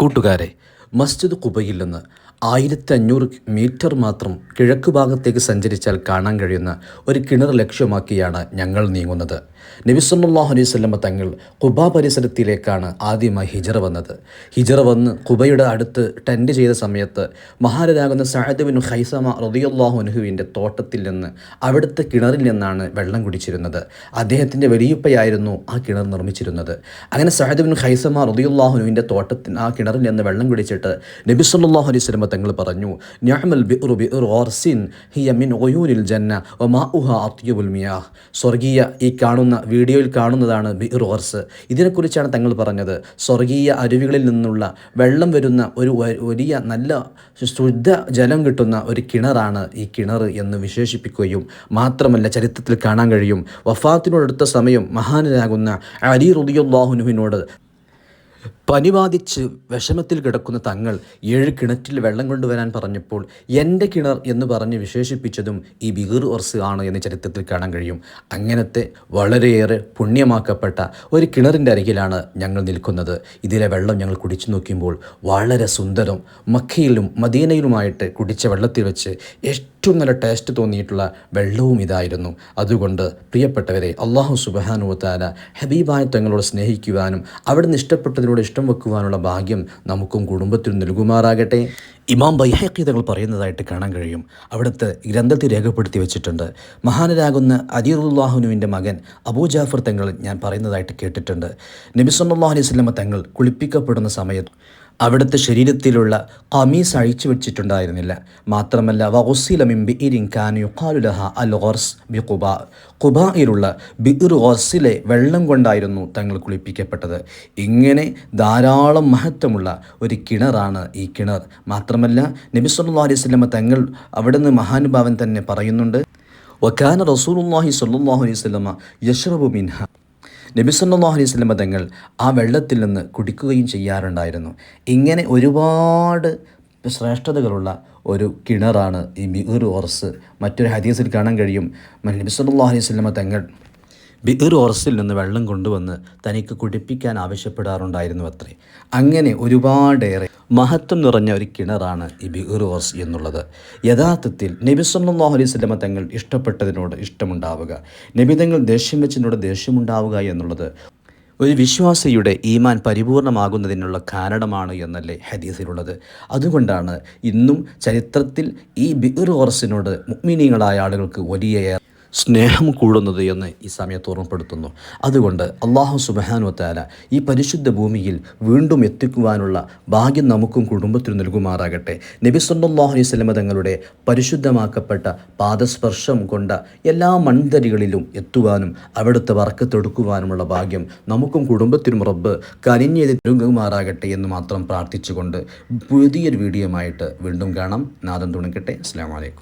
കൂട്ടുകാരെ മസ്ജിദ് കുബയിൽ നിന്ന് ആയിരത്തി അഞ്ഞൂറ് മീറ്റർ മാത്രം കിഴക്ക് ഭാഗത്തേക്ക് സഞ്ചരിച്ചാൽ കാണാൻ കഴിയുന്ന ഒരു കിണർ ലക്ഷ്യമാക്കിയാണ് ഞങ്ങൾ നീങ്ങുന്നത്. നബിസ്വല്ലാഹു അലൈഹി സ്വലമ തങ്ങൾ കുബ പരിസരത്തിലേക്കാണ് ആദ്യമായി ഹിജറ വന്നത്. ഹിജറ വന്ന് കുബയുടെ അടുത്ത് ടെന്റ് ചെയ്ത സമയത്ത് മഹാരനാകുന്ന സഅദ് ബിൻ ഖൈസമ റളിയല്ലാഹു അൻഹുവിന്റെ തോട്ടത്തിൽ നിന്ന് അവിടുത്തെ കിണറിൽ നിന്നാണ് വെള്ളം കുടിച്ചിരുന്നത്. അദ്ദേഹത്തിന്റെ വലിയുപ്പയായിരുന്നു ആ കിണർ നിർമ്മിച്ചിരുന്നത്. അങ്ങനെ സഅദ് ബിൻ ഖൈസമ റളിയല്ലാഹുനുവിന്റെ തോട്ടത്തിൽ ആ കിണറിൽ നിന്ന് വെള്ളം കുടിച്ചിട്ട് നബിസ്വല്ലാഹു അലൈഹി വസല്ലം തങ്ങൾ പറഞ്ഞു ബിറു ഹിയ മിൻ ജന്ന മിയാഹ്. സ്വർഗീയ ഈ കാണുന്ന വീഡിയോയിൽ കാണുന്നതാണ് ബിഉർ ഓർസ് ഇതിനെക്കുറിച്ചാണ് തങ്ങൾ പറഞ്ഞത്. സ്വർഗീയ അരുവികളിൽ നിന്നുള്ള വെള്ളം വരുന്ന ഒരു വലിയ നല്ല ശുദ്ധ ജലം കിട്ടുന്ന ഒരു കിണറാണ് ഈ കിണർ എന്ന് വിശേഷിപ്പിക്കുകയും മാത്രമല്ല ചരിത്രത്തിൽ കാണാൻ കഴിയും. വഫാത്തിനോടടുത്ത സമയം മഹാനരാകുന്ന അലി റുദിയുല്ലാഹുനുവിനോട് പനി ബാധിച്ച് വിഷമത്തിൽ കിടക്കുന്ന തങ്ങൾ ഏഴ് കിണറ്റിൽ വെള്ളം കൊണ്ടുവരാൻ പറഞ്ഞപ്പോൾ എന്റെ കിണർ എന്ന് പറഞ്ഞ് വിശേഷിപ്പിച്ചതും ഈ ബിഗർ ഒർസ് ആണ് എന്ന് ചരിത്രത്തിൽ കാണാൻ കഴിയും. അങ്ങനത്തെ വളരെയേറെ പുണ്യമാക്കപ്പെട്ട ഒരു കിണറിന്റെ അരികിലാണ് ഞങ്ങൾ നിൽക്കുന്നത്. ഇതിലെ വെള്ളം ഞങ്ങൾ കുടിച്ചു നോക്കുമ്പോൾ വളരെ സുന്ദരം മക്കയിലും മദീനയിലുമായിട്ട് കുടിച്ച വെള്ളത്തിൽ വെച്ച് ഏറ്റവും നല്ല ടേസ്റ്റ് തോന്നിയിട്ടുള്ള വെള്ളവും ഇതായിരുന്നു. അതുകൊണ്ട് പ്രിയപ്പെട്ടവരെ അള്ളാഹു സുബാനുവത്താല ഹബീബായ തങ്ങളോട് സ്നേഹിക്കുവാനും അവിടുന്ന് ഇഷ്ടപ്പെട്ടതിനോട് ഇഷ്ടം വെക്കുവാനുള്ള ഭാഗ്യം നമുക്കും കുടുംബത്തിനും നൽകുമാറാകട്ടെ. ഇമാം ബൈഹക്കി തങ്ങൾ പറയുന്നതായിട്ട് കാണാൻ കഴിയും. അവിടുത്തെ ഗ്രന്ഥത്തിൽ രേഖപ്പെടുത്തി വെച്ചിട്ടുണ്ട്. മഹാനരാകുന്ന അദീറുല്ലാഹുനുവിന്റെ മകൻ അബൂ ജാഫർ തങ്ങൾ ഞാൻ പറയുന്നതായിട്ട് കേട്ടിട്ടുണ്ട്. നബി സല്ലല്ലാഹു അലൈഹി സ്വലമ തങ്ങൾ കുളിപ്പിക്കപ്പെടുന്ന സമയത്ത് അവിടുത്തെ ശരീരത്തിലുള്ള കമീസ് അഴിച്ചു വെച്ചിട്ടുണ്ടായിരുന്നില്ല. മാത്രമല്ല വഹുസില മിൻ ബിഇരിൻ കാന യുഖാലു ലഹ അൽ ഗർസ് ബി ഖുബാ ഖുബായിലുള്ള ബിഇർ ഗർസിലെ വെള്ളം കൊണ്ടായിരുന്നു തങ്ങൾ കുളിപ്പിക്കപ്പെട്ടത്. ഇങ്ങനെ ധാരാളം മഹത്വമുള്ള ഒരു കിണറാണ് ഈ കിണർ. മാത്രമല്ല നബി സല്ലല്ലാഹു അലൈഹി തങ്ങൾ അവിടുന്ന് മഹാനുഭാവൻ തന്നെ പറയുന്നുണ്ട് വക്കാന റസൂലുള്ളാഹി സ്വല്ലല്ലാഹു അലൈഹി വസല്ലമ യഷ്റബു മിൻഹ. നബി സല്ലല്ലാഹു അലൈഹി വസല്ലമ തങ്ങൾ ആ വെള്ളത്തിൽ നിന്ന് കുടിക്കുകയും ചെയ്യാറുണ്ടായിരുന്നു. ഇങ്ങനെ ഒരുപാട് ശ്രേഷ്ഠതകളുള്ള ഒരു കിണറാണ് ഈ മിഹുർ ഓർസ് മറ്റൊരു ഹദീസിൽ കാണാൻ കഴിയും. നബിസ്വല്ലാ അലൈഹി സ്വലമ തങ്ങൾ ഓർസിൽ നിന്ന് വെള്ളം കൊണ്ടുവന്ന് തനിക്ക് കുടിപ്പിക്കാൻ ആവശ്യപ്പെടാറുണ്ടായിരുന്നു അത്രേ. അങ്ങനെ ഒരുപാടേറെ മഹത്വം നിറഞ്ഞ ഒരു കിണറാണ് ഈ ബിഇർ ഓർസ് എന്നുള്ളത്. യഥാർത്ഥത്തിൽ നബി സല്ലല്ലാഹു അലൈഹി വസല്ലമ തങ്ങൾ ഇഷ്ടപ്പെട്ടതിനോട് ഇഷ്ടമുണ്ടാവുക നബി തങ്ങൾ ദേഷ്യം വെച്ചതിനോട് ദേഷ്യമുണ്ടാവുക എന്നുള്ളത് ഒരു വിശ്വാസിയുടെ ഈമാൻ പരിപൂർണമാകുന്നതിനുള്ള കാരണമാണ് എന്നല്ലേ ഹദീസിലുള്ളത്. അതുകൊണ്ടാണ് ഇന്നും ചരിത്രത്തിൽ ഈ ബിഇർ ഓർസിനോട് മുഗ്മിനികളായ ആളുകൾക്ക് വലിയ സ്നേഹം കൂടുന്നത് എന്ന് ഈ സമയത്ത് ഓർമ്മപ്പെടുത്തുന്നു. അതുകൊണ്ട് അള്ളാഹു സുബാനുവത്താല ഈ പരിശുദ്ധ ഭൂമിയിൽ വീണ്ടും എത്തിക്കുവാനുള്ള ഭാഗ്യം നമുക്കും കുടുംബത്തിനും നൽകുമാറാകട്ടെ. നബി സല്ലാഹു അലൈഹി വസല്ലമ തങ്ങളുടെ പരിശുദ്ധമാക്കപ്പെട്ട പാദസ്പർശം കൊണ്ട എല്ലാ മൺതരികളിലും എത്തുവാനും അവിടുത്തെ വർക്കത്തെടുക്കുവാനുമുള്ള ഭാഗ്യം നമുക്കും കുടുംബത്തിനും റബ്ബ് കനിഞ്ഞത് നൽകുമാറാകട്ടെ എന്ന് മാത്രം പ്രാർത്ഥിച്ചുകൊണ്ട് പുതിയൊരു ആയിട്ട് വീണ്ടും കാണാം. നാദം തുണിക്കട്ടെ. അസ്സാം വലൈക്കും